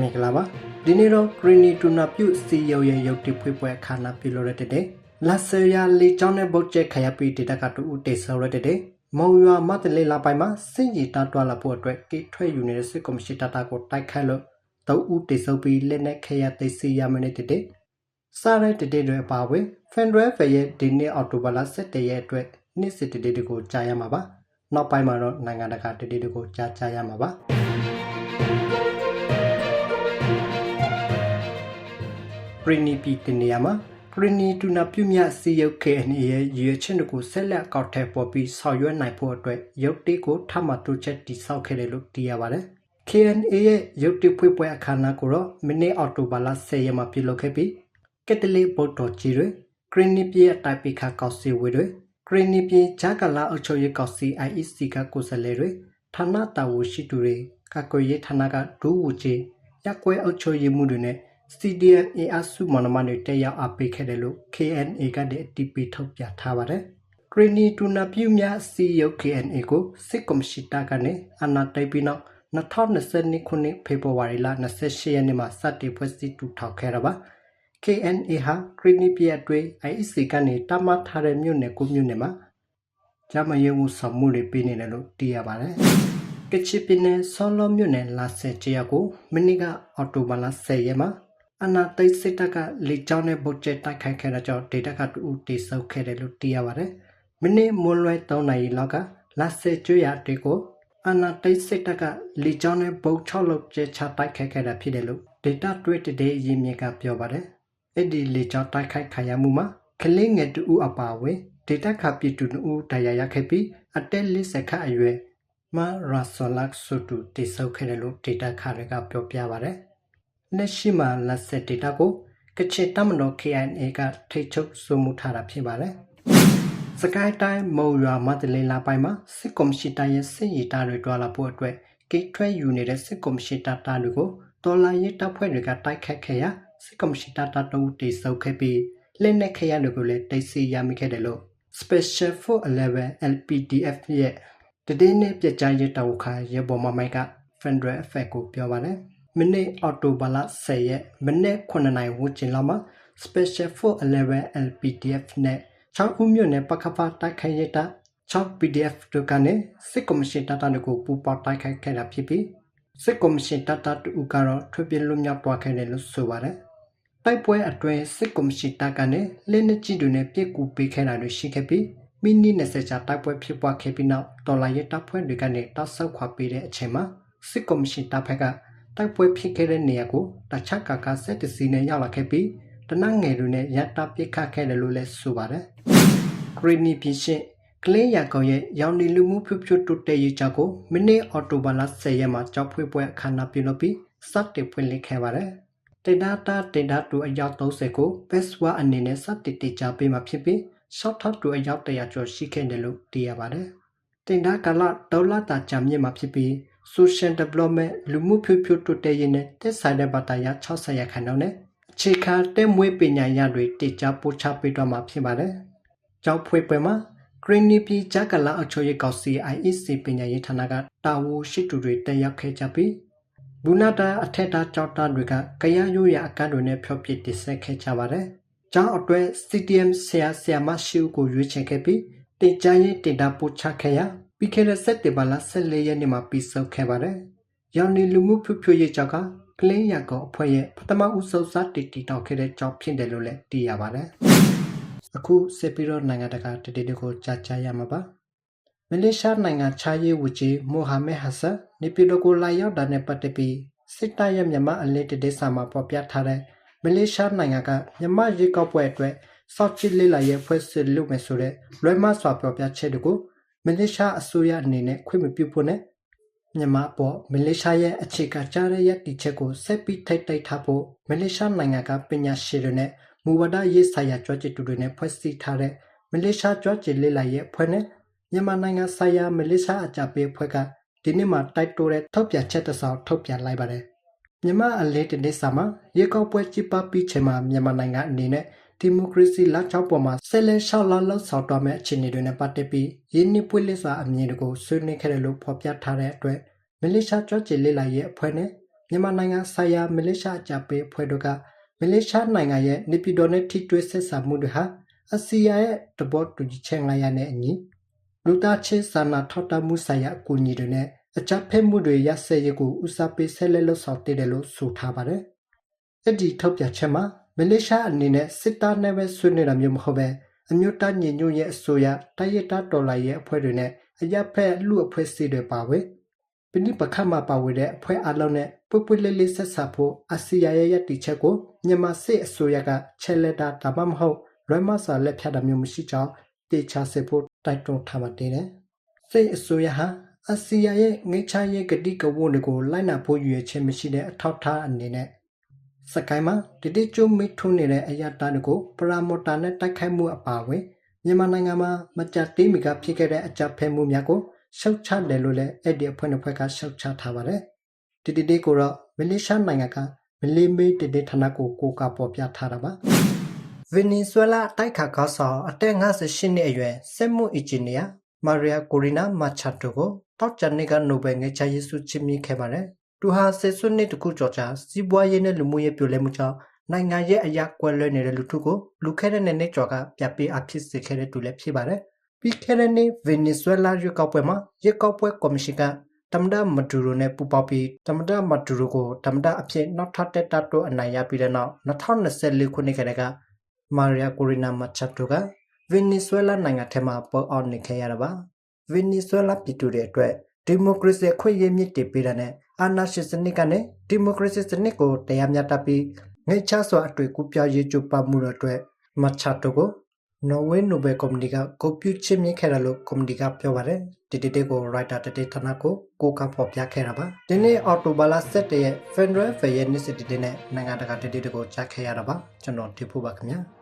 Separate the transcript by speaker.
Speaker 1: မင်္ဂလာပါဒီနေ့တော့ Greeny Tuna ပြုစီရုံရဲ့ရုပ်တည်ဖွေးပွဲအခမ်းအနားပြုလုပ်ရတဲ့လာဆရာလီကျောင်းနဲ့ဘုတ်ကျက်ခရပီဒေတာကတူဦးတေဆော်ရတဲ့မုံရွာမတလေးလာပိုင်းမှာစင်ကြီးတာတွာလာဖို့အတွက်ကိထွက်ယူနေတဲ့စစ်ကော်မရှင်တာတာကိုတိုက်ခိုက်လို့တော့ဦးတေဆော်ပြီးလက်နဲ့ခရသိစီရမနေတဲ့တဲ့စားတဲ့တဲ့တွေအပါဝင် Federal Fair ရဲ့ဒီနေ့အော်တိုဘာလ17ရက်အတွက်နေ့စစ်တဲ့တွေကိုကြားရမှာပါနောက်ပိုင်းမှာတော့နိုင်ငံတကာတဲ့တွေကိုကြားကြရမှာပါ ပရိနီပီတင်နေရာမှာပရိနီတူနာပြုမြစီရုပ်ခဲအနေရဲ့ရွေချင်းတို့ကိုဆက်လက်ကောက်ထည့်ပေါ်ပြီးဆောင်ရွက်နိုင်ဖို့အတွက်ရုပ်တေးကိုထပ်မတိုးချက်တိဆောက်ခဲ့တယ်လို့သိရပါတယ်။ KNA ရဲ့ရုပ်တေးဖွေးပွဲအခမ်းအနားကိုတော့မိနစ်အောက်တိုဘာလ10ရက်မှာပြုလုပ်ခဲ့ပြီးကက်တလစ်ဘုတ်တော်ကြီးတွေဂရနီပြည်အတိုက်ပိခါကောက်စီဝေတွေဂရနီပြည်ဂျာကလာအုပ်ချုပ်ရေးကောက်စီ IEC ကကိုယ်စားလှယ်တွေဌာနတာဝန်ရှိသူတွေကကွယ်ရေးဌာနကဒူးဝူချေရက်ကွဲအုပ်ချုပ်ရေးမှုတွေနဲ့ CDN အင်အားစုမနမတွေတက်ရောက်အပိတ်ခဲ့တယ်လို့ KNA ကတည်းအတီးပီထုတ်ပြထားပါတယ်။ဂရီနီတူနာပြူများစီယုတ် KNA ကိုစစ်ကွန်ရှိတာကနေအနာတိုင်ပြီးနောက်2020ခုနှစ်ဖေဖော်ဝါရီလ28ရက်နေ့မှာစတင်ဖွဲ့စည်းတူထောက်ခဲ့တာပါ။ KNA ဟာဂရီနီပြည်အတွင်း IEC ကနေတမထားတဲ့မြို့နယ်ကိုမြို့နယ်မှာဂျမယုံမှုဆောင်မှုတွေပေးနေတယ်လို့သိရပါတယ်။ကချစ်ပြည်နယ်ဆောလောမြို့နယ်လာဆယ်ချရကိုမနေ့ကအော်တိုဘာလ10ရက်မှာ အနာသိစစ်တပ်ကလေကြောင်းနဲ့ဗုတ်ကျဲတိုက်ခိုက်ခဲ့တဲ့ကြောင့်ဒေတာကတူတေဆုပ်ခဲ့တယ်လို့သိရပါတယ်။မိနစ်မွန်းလွဲ3နာရီလောက်ကလာဆယ်ကျွရတေကိုအနာသိစစ်တပ်ကလေကြောင်းနဲ့ဗုတ်6လုံးကျဲချတိုက်ခိုက်ခဲ့တာဖြစ်တယ်လို့ဒေတာတွေ့တဲ့ရင်းမြစ်ကပြောပါတယ်။အဲ့ဒီလေကြောင်းတိုက်ခိုက်ခံရမှုမှာကလေးငယ်တူအပါအဝင်ဒေတာခပီတူနူတရားရခဲ့ပြီးအတက်လစ်စခအရွယ်မရာဆလက်ဆူတူတေဆုပ်ခဲ့တယ်လို့ဒေတာခါတွေကပြောပြပါတယ်။ လက်ရှိမှာလက်ဆက်ဒေတာကိုကချင်တမတော် KIA ကထိတ်ချုပ်စုမှုထားတာဖြစ်ပါတယ်။စကိုင်းတိုင်းမုံရွာမတလေးလာပိုင်းမှာစစ်ကော်မရှင်တိုင်းရဲ့စစ်ရေးတာတွေတွာလာဖို့အတွက်ကိတ်ထွက်ယူနေတဲ့စစ်ကော်မရှင်တာတာတွေကိုတော်လာရေးတပ်ဖွဲ့တွေကတိုက်ခတ်ခဲ့ရာစစ်ကော်မရှင်တာတာတူတိစုပ်ခဲ့ပြီးလက်နက်ခရတွေကိုလည်းတိတ်ဆိရမိခဲ့တယ်လို့ Special for 11 LPDF ရဲ့တည်င်းနဲ့ပြကြရတောက်ခါရေပေါ်မမိုက်က Federal Effect ကိုပြောပါတယ်။ မနေ့အော်တိုဘာလ10ရက်မနေ့9နိုင်ဝန်းကျင်လောက်မှာ Special for 11 LPDF နဲ့6ဦးမြို့နယ်ပကဖာတိုက်ခိုက်ရတာ6 PDF တို့ကနေစစ်ကော်မရှင်တပ်သားတွေကိုပူးပေါင်းတိုက်ခိုက်ခဲ့တာဖြစ်ပြီးစစ်ကော်မရှင်တပ်သားတူကတော့ထွက်ပြေးလွတ်မြောက်သွားခဲ့တယ်လို့ဆိုပါတယ်။တိုက်ပွဲအတွင်းစစ်ကော်မရှင်တပ်ကနေလက်နက်ကြီးတွေနဲ့ပြစ်ကူပေးခဲ့တာတွေရှိခဲ့ပြီးမိနစ်20ကြာတိုက်ပွဲဖြစ်ပွားခဲ့ပြီးနောက်တော်လာရဲတပ်ဖွဲ့တွေကနေတောက်ဆောက်ခွာပေးတဲ့အချိန်မှာစစ်ကော်မရှင်တပ်ဖက်က တိုက်ပွဲဖြစ်ခဲ့တဲ့နေရာကိုတချက်ကကဆက်တစီနဲ့ရောက်လာခဲ့ပြီးတနက်ငယ်တွေနဲ့ရတာပစ်ခတ်ခဲ့တယ်လို့လည်းဆိုပါတယ်။ဂရီနီပြည်ရှင်ကလေးရကောင်ရဲ့ရောင်နေလူမှုဖြို့ဖြို့တိုးတက်ရေးကြောင့်ကိုမိနစ်အော်တိုဘာလ10ရက်မှာကြောက်ဖွေးပွဲအခမ်းအနားပြုလုပ်ပြီးစတင်ဖွင့်လှစ်ခဲ့ပါတယ်။တေဒါတာတေဒါတူအယောက်30ကို Peswa အနေနဲ့စတင်တေချာပေးမှဖြစ်ပြီး short top တူအယောက်100ကျော်ရှိခဲ့တယ်လို့သိရပါတယ်။တင်ဒါကလာဒေါ်လာတာချမ်းမြင့်မှာဖြစ်ပြီး social development လူမှုဖြိုးဖြိုးတိုးတက်ရေးနဲ့တက်ဆိုင်တဲ့ဘာသာရ60ရာခိုင်နှုန်းနဲ့အခြေခံတက်မွေးပညာရတွေတည်ကြပို့ချပေးတော့မှာဖြစ်ပါတယ်။ကျောင်းဖွေပွဲမှာ Greeny ပြည်ဂျကလာအချိုရေးကောက်စီ IEC ပညာရေးဌာနကတာဝန်ရှိသူတွေတက်ရောက်ခဲ့ကြပြီးဘူနာတာအထက်တာကျောင်းသားတွေကကရရိုးရအကန့်တွေနဲ့ဖျော်ပြတင်ဆက်ခဲ့ကြပါတယ်။ကျောင်းအတွဲ CTM ဆရာဆရာမရှိကိုရွေးချယ်ခဲ့ပြီးတင်ကြားရေးတင်တာပို့ချခဲ့ရာ ပြီးခဲ့တဲ့စက်တင်ဘာလ14ရက်နေ့မှာပြီးဆုံးခဲ့ပါတယ်။ရောင်နေလူမှုဖြိုးဖြိုးရေးကြောင့်ကကလင်းရကောင်အဖွဲ့ရဲ့ပထမဦးဆုံးစတင်တည်ထောင်ခဲ့တဲ့ကြောင့်ဖြစ်တယ်လို့လည်းသိရပါတယ်။အခုစစ်ပြီးတော့နိုင်ငံတကာတတိတွေကိုကြားကြရမှာပါ။မလေးရှားနိုင်ငံချာရေးဝကြီးမိုဟာမက်ဟဆန်နေပြည်တော်ကိုလာရောက်တာနဲ့ပတ်သက်ပြီးစစ်တပ်ရဲ့မြန်မာအလေးတဒေသမှာပေါ်ပြထားတဲ့မလေးရှားနိုင်ငံကမြန်မာရေကောက်ပွဲအတွက်စောက်ချစ်လေးလာရဲ့ဖွဲ့စည်းလုပ်မယ်ဆိုတဲ့လွဲမစွာပြောပြချက်တွေကို မလေးရှားအစိုးရအနေနဲ့ခွင့်မပြုဖို့နဲ့မြန်မာပေါ်မလေးရှားရဲ့အခြေခံကြားရတဲ့ချက်ကိုဆက်ပြီးထိတ်တိုက်ထားဖို့မလေးရှားနိုင်ငံကပညာရှင်တွေနဲ့မူဝါဒရေးဆိုင်ရာကြွကြတူတွေနဲ့ဖွဲ့စည်းထားတဲ့မလေးရှားကြွကြလေးလာရဲ့ဖွဲ့နဲ့မြန်မာနိုင်ငံဆိုင်ရာမလေးရှားအကြပေးဖွဲ့ကဒီနေ့မှတိုက်တိုးတဲ့ထုတ်ပြန်ချက်တစ်စောင်ထုတ်ပြန်လိုက်ပါတယ်မြန်မာအလေးတနေ့စာမှာရေကောက်ပွဲကြည်ပပြီးချိန်မှာမြန်မာနိုင်ငံအနေနဲ့ ဒီမိုကရေစီလမ်းကြောင်းပေါ်မှာဆက်လက်ရှောက်လာလောက်ဆောင်တော်မဲ့အခြေအနေတွေနဲ့ပတ်သက်ပြီးရင်းနှီးပွင့်လင်းစွာအမြင်တွေကိုဆွေးနွေးခဲ့တယ်လို့ဖော်ပြထားတဲ့အတွက်မလေးရှားကြော့ချီလေးလာရဲ့အဖွဲ့နဲ့မြန်မာနိုင်ငံဆိုင်ရာမလေးရှားအကြပ်ပေးအဖွဲ့တို့ကမလေးရှားနိုင်ငံရဲ့နေပြည်တော်နဲ့ထိတွေ့ဆက်ဆံမှုတွေဟာအစီယာရဲ့တဘောတူညီချက်လိုက်ရတဲ့အညီလူသားချင်းစာနာထောက်ထားမှုဆိုင်ရာအကူအညီတွေနဲ့အကြပ်ဖက်မှုတွေရစဲရေးကိုဦးစားပေးဆက်လက်လှုပ်ဆောင်တည်တယ်လို့ဆိုထားပါတယ်။အဲ့ဒီထုတ်ပြန်ချက်မှာ မလေးရှားအနေနဲ့စစ်သားနဲ့ပဲဆွေးနွေးတာမျိုးမဟုတ်ပဲအမျိုးသားညီညွတ်ရေးအစိုးရတိုက်ရတာတော်လိုင်းရဲ့အဖွဲ့တွေနဲ့အရက်ဖက်လူအဖွဲ့အစည်းတွေပါဝင်ပိနိပခတ်မှာပါဝင်တဲ့အဖွဲ့အလုံးနဲ့ပွပွလေးလေးဆက်ဆံဖို့အစီယာရဲ့ရည်တည်ချက်ကိုမြန်မာစစ်အစိုးရကချက်လက်တာဒါမှမဟုတ်လွဲမစာလက်ဖြတ်တာမျိုးမရှိကြောင်းတေချာစစ်ဖို့တိုက်တွန်းထားပါတယ်။စစ်အစိုးရဟာအစီယာရဲ့ငိတ်ချရေးဂတိကဝတ်တွေကိုလိုက်နာဖို့ရည်ရွယ်ချက်မရှိတဲ့အထောက်ထားအနေနဲ့ စကိုင်းမှာတတိကျုံမိထွန်းနေတဲ့အရာတာတွေကိုပရာမော်တာနဲ့တိုက်ခိုက်မှုအပါအဝင်မြန်မာနိုင်ငံမှာမကြတေးမီကဖြစ်ခဲ့တဲ့အကြပ်ဖဲမှုများကိုရှုတ်ချတယ်လို့လည်းအဲ့ဒီအဖွဲ့နှစ်ဖွဲ့ကရှုတ်ချထားပါတယ်။ဒီဒီဒီကိုတော့မလေးရှားနိုင်ငံကမလေးမေးတတိဌာနကိုကိုကပေါ်ပြထားတာပါ။ဗင်နီဇွဲလားတိုက်ခါကောက်ဆောင်အသက်58နှစ်အရွယ်စစ်မှုအင်ဂျင်နီယာမာရီယာကိုရီနာမာချာတိုကိုတောက်ချန်နေကနိုဘယ်ငယ်ချရေးဆုချီးမြှင့်ခဲ့ပါတယ်။ သူဟာစစ်စွနှစ်တခုကျော်ကြာစီးပွားရေးနဲ့လူမှုရေးပြိုလဲမှုကြောင့်နိုင်ငံရဲ့အရာကွက်လွဲနေတဲ့လူထုကိုလူခဲတဲ့နဲ့နေကျော်ကပြပေးအဖြစ်စေခဲ့တဲ့သူလည်းဖြစ်ပါတယ်။ပြီးခဲ့တဲ့နေ့ဗင်နီဇွဲလားရွေးကောက်ပွဲမှာရွေးကောက်ပွဲကော်မရှင်ကတမဒမဒူရိုနဲ့ပူပေါင်းပြီးတမဒမဒူရိုကိုတမဒအဖြစ်နောက်ထပ်တက်တာတို့အနိုင်ရပြီးတဲ့နောက်2024ခုနှစ်ကတည်းကမာရီယာကိုရီနာမချတ်တိုကဗင်နီဇွဲလားနိုင်ငံထဲမှာပေါ်အောင်နေခဲ့ရတာပါဗင်နီဇွဲလားပြည်သူတွေအတွက်ဒီမိုကရေစီအခွင့်အရေးမြင့်တင်ပေးတာနဲ့ အာဏာရှင်စနစ်ကနေဒီမိုကရေစီစနစ်ကိုတရားမျှတပြီးငိတ်ချစွာအတွေ့အကူပြရေးကြိုးပမ်းမှုတွေအတွက်မချတ်တိုကိုနော်ဝေနိုဘယ်ကော်မတီကကိုပြုချစ်မြင့်ခဲ့တယ်လို့ကော်မတီကပြောပါတယ်ဒီတေတေကိုရိုက်တာတေတေဌာနကိုကိုကဖော်ပြခဲ့တာပါဒီနေ့အော်တိုဘာလ7ရက် Federal Fair နေ့စစ်တေတေနဲ့နိုင်ငံတကာတေတေကိုကြားခဲ့ရတာပါကျွန်တော်ဒီဖို့ပါခင်ဗျာ